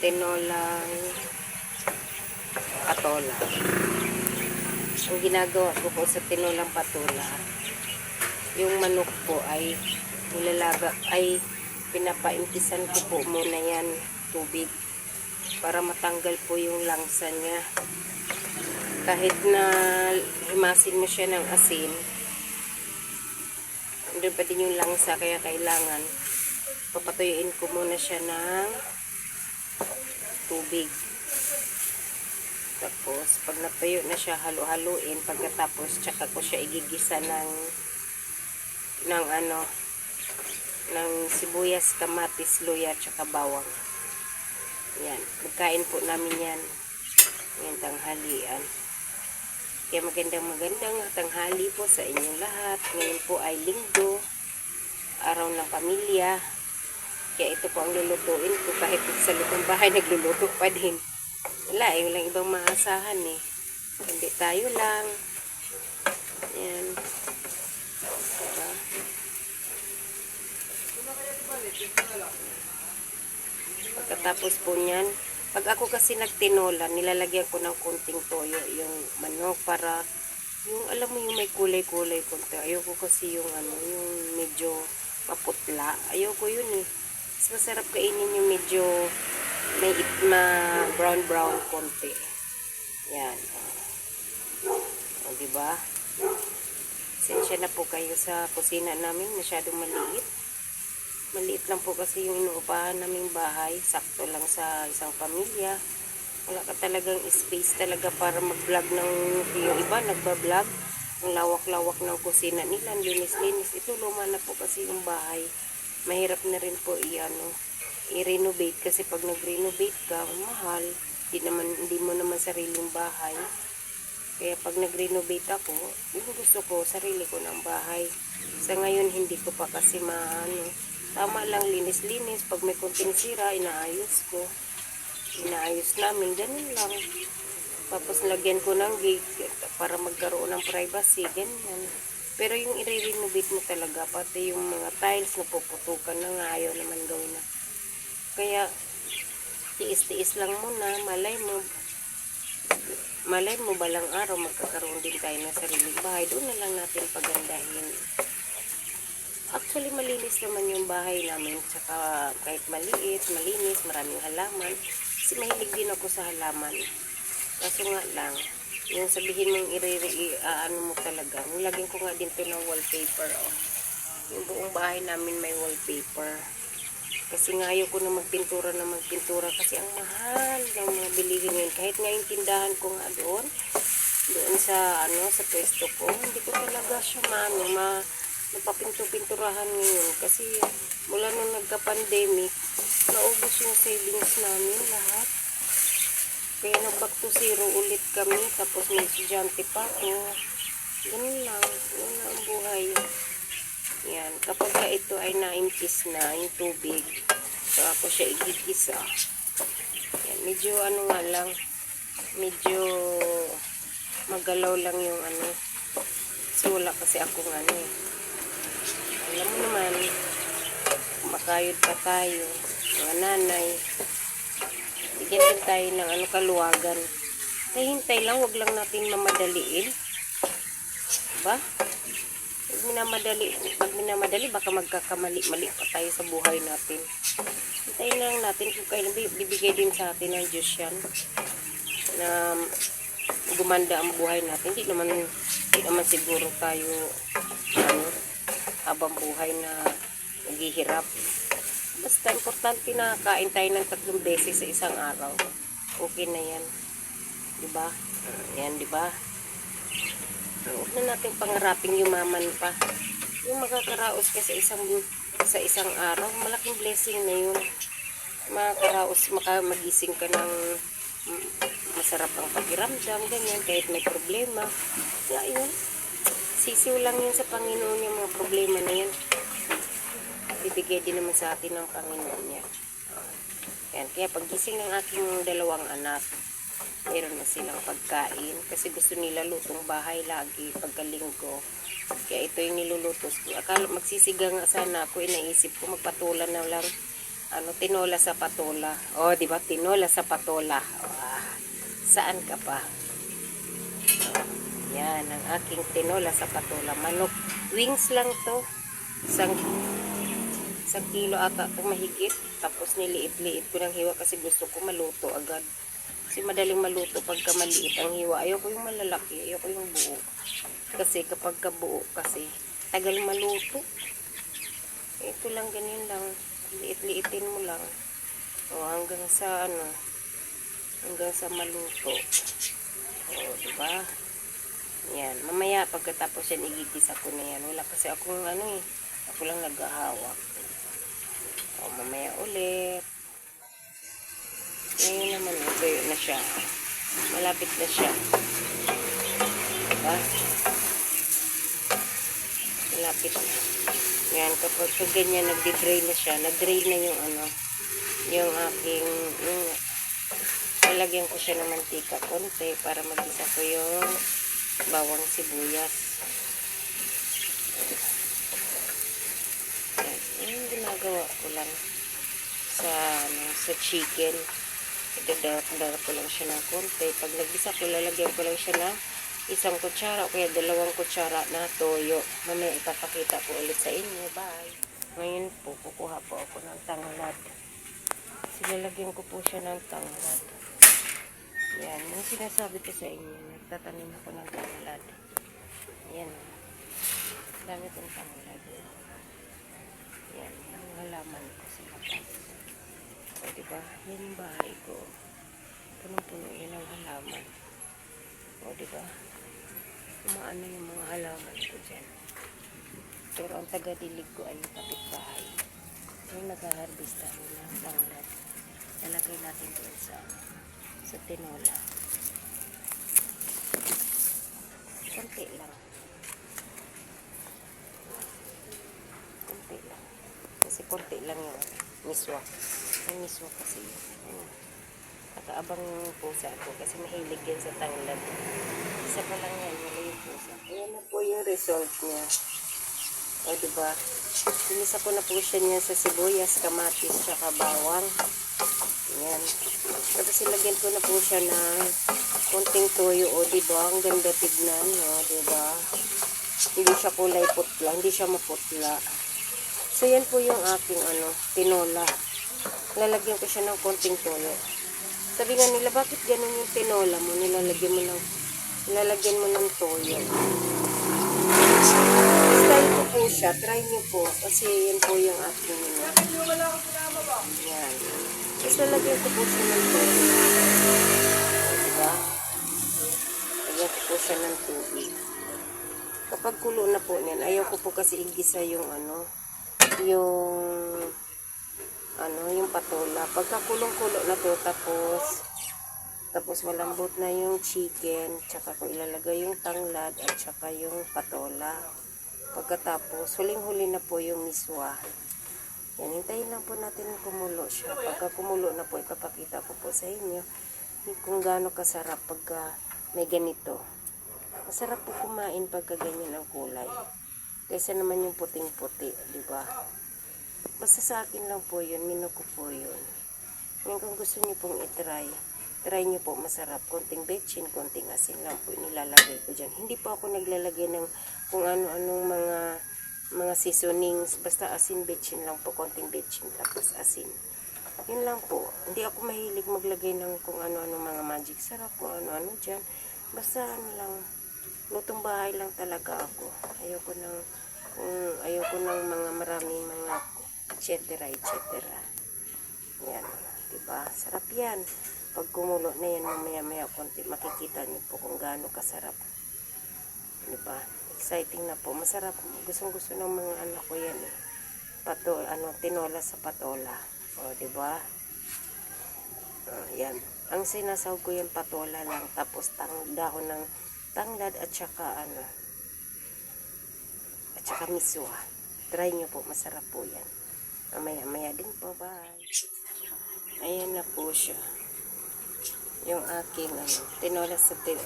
tinolang patola. Ang ginagawa ko po sa tinolang patola, yung manok po ay nilalaga, ay pinapaimpisan ko po muna yan tubig para matanggal po yung langsa niya. Kahit na himasin mo siya ng asin, andun pa din yung langsa kaya kailangan papatuyuin ko muna siya ng tubig. Tapos, pag natuyo na siya, halo-haluin. Pagkatapos, tsaka ko siya igigisa ng ng ano ng sibuyas, kamatis, luya, tsaka bawang. Yan. Magkain po namin yan. Yan, tanghalian. Kaya magandang magandang tanghali po sa inyong lahat. Ngayon po ay linggo, araw ng pamilya. Kaya ito po ang lulutuin ko. Kahit sa lutong bahay, nagluluto pa din. Wala eh, walang ibang maasahan eh. Hindi tayo lang. Yan. Diba? Pagkatapos po niyan, pag ako kasi nagtinola, nilalagyan ko ng konting toyo yung manok para yung alam mo yung may kulay-kulay konti. Ayoko kasi yung ano, yung medyo maputla. Ayoko yun eh. Mas masarap kainin yung medyo may it- brown brown konti. Yan. O, di ba? Sensya na po kayo sa kusina namin, masyadong maliit. Maliit lang po kasi yung inuupahan naming bahay. Sakto lang sa isang pamilya. Wala ka talagang space talaga para mag-vlog ng yung iba, nagba-vlog. Ang lawak-lawak ng kusina nila, linis-linis. Ito luma na po kasi yung bahay. Mahirap na rin po i-ano, i-renovate kasi pag nag-renovate ka, mahal. Di naman, hindi mo naman sariling bahay. Kaya pag nag-renovate ako, yung gusto ko, sarili ko ng bahay. Sa ngayon, hindi ko pa kasi maano. Tama lang, linis-linis. Pag may kunting sira, inaayos ko. Inaayos namin, ganun lang. Tapos lagyan ko ng gate para magkaroon ng privacy, ganyan. Pero yung i-renovate mo talaga, pati yung mga tiles na puputukan na nga, ayaw naman gawin na. Kaya, tiis-tiis lang muna, malay mo, malay mo balang araw magkakaroon din tayo ng sariling bahay. Doon na lang natin pagandahin. Actually, malinis naman yung bahay namin. Tsaka kahit maliit, malinis, maraming halaman. Kasi mahilig din ako sa halaman. Kaso nga lang, yung sabihin mong iriri, ano mo talaga. Nilagyan ko nga din to ng wallpaper. Oh. Yung buong bahay namin may wallpaper. Kasi nga ayaw ko na magpintura na magpintura kasi ang mahal ng mga bilihin ngayon. Kahit nga yung tindahan ko nga doon, doon sa ano sa pwesto ko, hindi ko talaga siya maano, ma napapinto-pinturahan ngayon kasi mula nung nagka-pandemic, naubos yung savings namin lahat. Kaya nag-back to zero ulit kami, tapos may estudyante pa ako. Ganun lang, na ang buhay. Yan, kapag ka ito ay naimpis na yung tubig, so ako siya igigisa. Yan, medyo ano nga lang, medyo magalaw lang yung ano, wala kasi akong ano eh. Alam mo naman, makayod pa tayo, mga nanay, bigyan din tayo ng ano kaluwagan. Kaya hintay lang, wag lang natin mamadaliin. Diba? Pag minamadali, pag minamadali, baka magkakamali-mali pa tayo sa buhay natin. Hintayin lang natin kung kailan bi- bibigay din sa atin ng Diyos yan. Na gumanda ang buhay natin. Hindi naman, hindi naman siguro tayo, ano, habang buhay na naghihirap. Basta importante na kain tayo ng tatlong beses sa isang araw. Okay na yan. Diba? Yan, diba? Huwag na natin pangaraping yumaman pa. Yung makakaraos ka sa isang sa isang araw, malaking blessing na yun. Makakaraos, maka, magising ka ng masarap ang pakiramdam, ganyan, kahit may problema. Kaya yun, sisiw lang yun sa Panginoon yung mga problema na yun. Bibigay din naman sa atin ng Panginoon niya. Yan, kaya pagising ng aking dalawang anak, meron na silang pagkain kasi gusto nila lutong bahay lagi pagkalinggo. Kaya ito yung niluluto. Akala magsisiga nga sana ako, inaisip ko magpatulan na lang ano, tinola sa patola. O, di ba? Tinola sa patola. Ah, saan ka pa? Oh, yan, ang aking tinola sa patola. Manok. Wings lang to. Isang, isang kilo ata ito mahigit. Tapos niliit-liit ko ng hiwa kasi gusto ko maluto agad. Kasi madaling maluto pagka maliit ang hiwa. Ayoko yung malalaki. Ayoko yung buo. Kasi kapag kabuo kasi, tagal maluto. Ito lang, ganyan lang. Liit-liitin mo lang. O, hanggang sa ano, hanggang sa maluto. O, diba? Yan. Mamaya, pagkatapos yan, igigisa ko na yan. Wala kasi akong ano eh. Ako lang naghahawak. O, mamaya ulit. Ngayon naman, okay na siya. Malapit na siya. Diba? Malapit na. Yan, kapag pag ganyan, nagdi-drain na siya. Nag-drain na yung ano, yung aking, yung, lalagyan ko siya ng mantika konti para magisa ko yung bawang sibuyas. Yan, yung ginagawa ko lang sa, ano, sa chicken. Idadawat-dawat ko lang siya ng konti. Pag nagisa ko, lalagyan ko lang siya ng isang kutsara o kaya dalawang kutsara na toyo. Mamaya ipapakita ko ulit sa inyo. Bye! Ngayon po, kukuha po ako ng tanglad. Silalagyan ko po siya ng tanglad. Yan, yung sinasabi ko sa inyo, nagtatanim ako ng tanglad. Yan. Dami kong tanglad. Yan, halaman ko sa labas. O, diba? Yan yung bahay ko. Punong-puno yan ang halaman. O, diba? Umaano yung mga halaman ko dyan. Pero ang taga-dilig ko ay kapitbahay. Yung nag-harvest tayo ng tanglad. Lalagay natin doon sa sa tinola. Konti lang. Konti lang. Kasi konti lang yung miswa. Yung miswa kasi. Ano, nakaabang pusa ko kasi mahilig yan sa tanglad. Isa pa lang yan, wala yung pusa. Ayan na po yung result niya. O, diba? Pinisa ko na po siya niya sa sibuyas, kamatis, tsaka bawang. Ayan. Tapos ilagyan ko na po siya ng konting toyo. O, diba? Ang ganda tignan. O, diba? Hindi siya kulay putla. Hindi siya maputla. So, yan po yung aking ano, tinola. Lalagyan ko siya ng konting toyo. Sabi nga nila, bakit ganun yung tinola mo? Nilalagyan mo ng, nilalagyan mo ng toyo. Style ko po siya. Try niyo po. Kasi yan po yung aking ano. Yan. Tapos lalagyan ko po siya ng tubig. Diba? Lagyan ko po siya ng tubig. Kapag kulo na po niyan, ayaw ko po kasi igisa yung ano, yung ano, yung patola. Pagka kulong-kulo na to, tapos tapos malambot na yung chicken, tsaka ko ilalagay yung tanglad at tsaka yung patola. Pagkatapos, huling-huli na po yung miswa. Yan, hintayin lang po natin kumulo siya. Pagka kumulo na po, ipapakita ko po sa inyo kung gaano kasarap pagka may ganito. Masarap po kumain pagka ganyan ang kulay. Kaysa naman yung puting-puti, di ba? Basta sa akin lang po yun, mino ko po yun. Ngayon kung gusto niyo pong itry, try niyo po masarap. Konting betchin, konting asin lang po nilalagay ko dyan. Hindi po ako naglalagay ng kung ano-anong mga mga seasonings. Basta asin, betchin lang po. Konting betchin, tapos asin. Yun lang po. Hindi ako mahilig maglagay ng kung ano-ano mga magic sarap, kung ano-ano dyan. Basta ano lang, lutong bahay lang talaga ako. Ayoko ng, kung ayoko ng mga maraming mga et cetera, et cetera. Yan, diba? Sarap yan. Pag kumulo na yan, mamaya-maya konti, makikita niyo po kung gaano kasarap. Diba? Exciting na po. Masarap. Gustong gusto ng mga anak ko yan eh. Pato, ano, tinola sa patola. O, diba? Uh, yan. Ang sinasawag ko yung patola lang. Tapos tang, dahon ng tanglad at saka ano. At saka miswa. Try nyo po. Masarap po yan. Mamaya-maya din po. Bye. Ayan na po siya. Yung aking ano, tinola sa tin,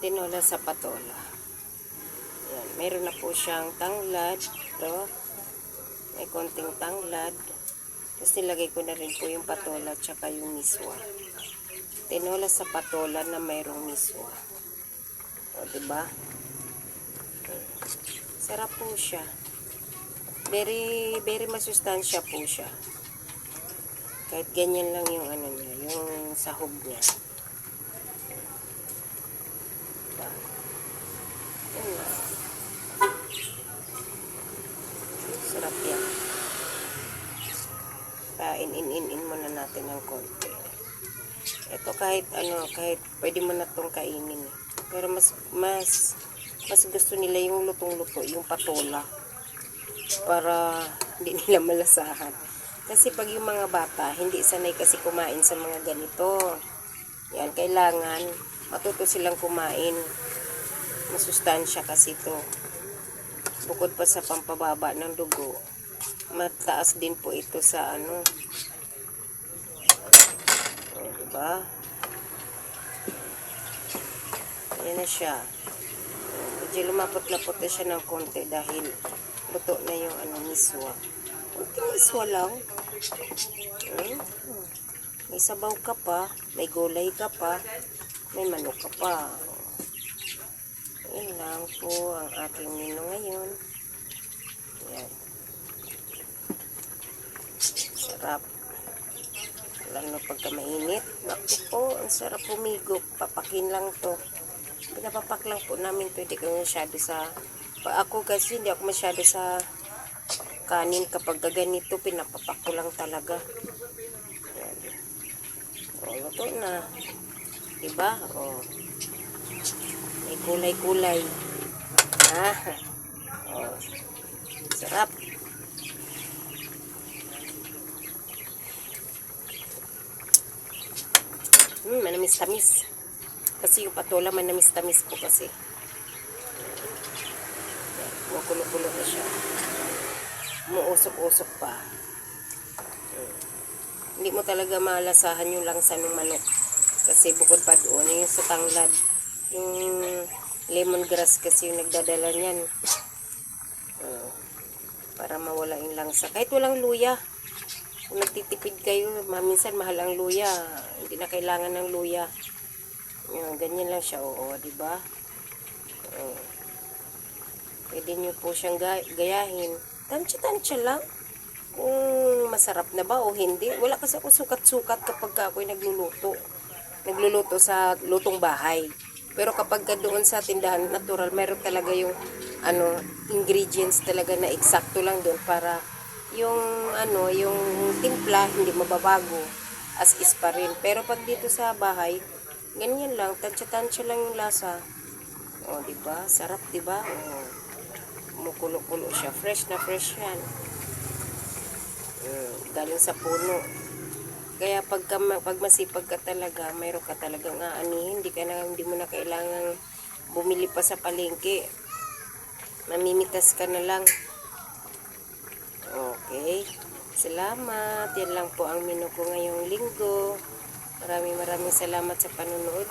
tinola sa patola. Ayan, meron na po siyang tanglad. Ito. May konting tanglad. Tapos nilagay ko na rin po yung patola at saka yung miswa. Tinola sa patola na mayroong miswa. O, diba? Sarap po siya. Very, very masustansya po siya. Kahit ganyan lang yung ano niya, yung sahog niya. Diba? Sarap yan. Pain-in-in-in muna natin ng konti. Ito kahit ano, kahit pwede mo na itong kainin. eh. Pero mas, mas, mas gusto nila yung lutong-luto, yung patola. Para hindi nila malasahan. Kasi pag yung mga bata, hindi sanay kasi kumain sa mga ganito. Yan, kailangan matuto silang kumain. Masustansya kasi to bukod pa sa pampababa ng dugo, mataas din po ito sa ano. O, diba? Ayan na siya. Medyo lumapot-lapot na siya ng konti dahil luto na yung ano, miswa. Kunting miswa lang. Hmm. May sabaw ka pa, may gulay ka pa, may manok ka pa. Yan lang po ang aking menu ngayon. Yan. Sarap. Lalo pagka mainit. Naku po, ang sarap pumigop. Papakin lang to. Pinapapak lang po namin. Hindi ko masyado sa... Ako kasi hindi ako masyado sa kanin kapag ganito. Pinapapak ko lang talaga. Yan. O, luto na. Diba? O. May kulay-kulay. Ah. Oh. Sarap. Hmm, manamis-tamis. Kasi yung patola manamis-tamis po kasi. Kumukulo-kulo na siya. Muusok-usok pa. Hmm. Hindi mo talaga malasahan yung langsa ng manok. Kasi bukod pa doon, yung sa tanglad yung lemongrass kasi yung nagdadala niyan. Uh, para mawala yung langsa. Kahit walang luya. Kung nagtitipid kayo, maminsan mahal ang luya. Hindi na kailangan ng luya. Yan, ganyan lang siya, oo, di ba? Pwede nyo po siyang ga- gayahin. Tansya-tansya lang. Kung masarap na ba o hindi. Wala kasi ako sukat-sukat kapag ako'y nagluluto. Nagluluto sa lutong bahay. Pero kapag ka doon sa tindahan natural, meron talaga yung ano, ingredients talaga na eksakto lang doon para yung ano, yung timpla hindi mababago as is pa rin. Pero pag dito sa bahay, ganyan lang, tansya-tansya lang yung lasa. O, di ba? Sarap, di ba? O, kumukulo-kulo siya. Fresh na fresh yan. Mm, galing sa puno. Kaya pag, pag masipag ka talaga, mayroon ka talagang aanihin, hindi, ka na, hindi mo na kailangan bumili pa sa palengke. Mamimitas ka na lang. Okay. Salamat. Yan lang po ang menu ko ngayong linggo. Maraming maraming salamat sa panunood.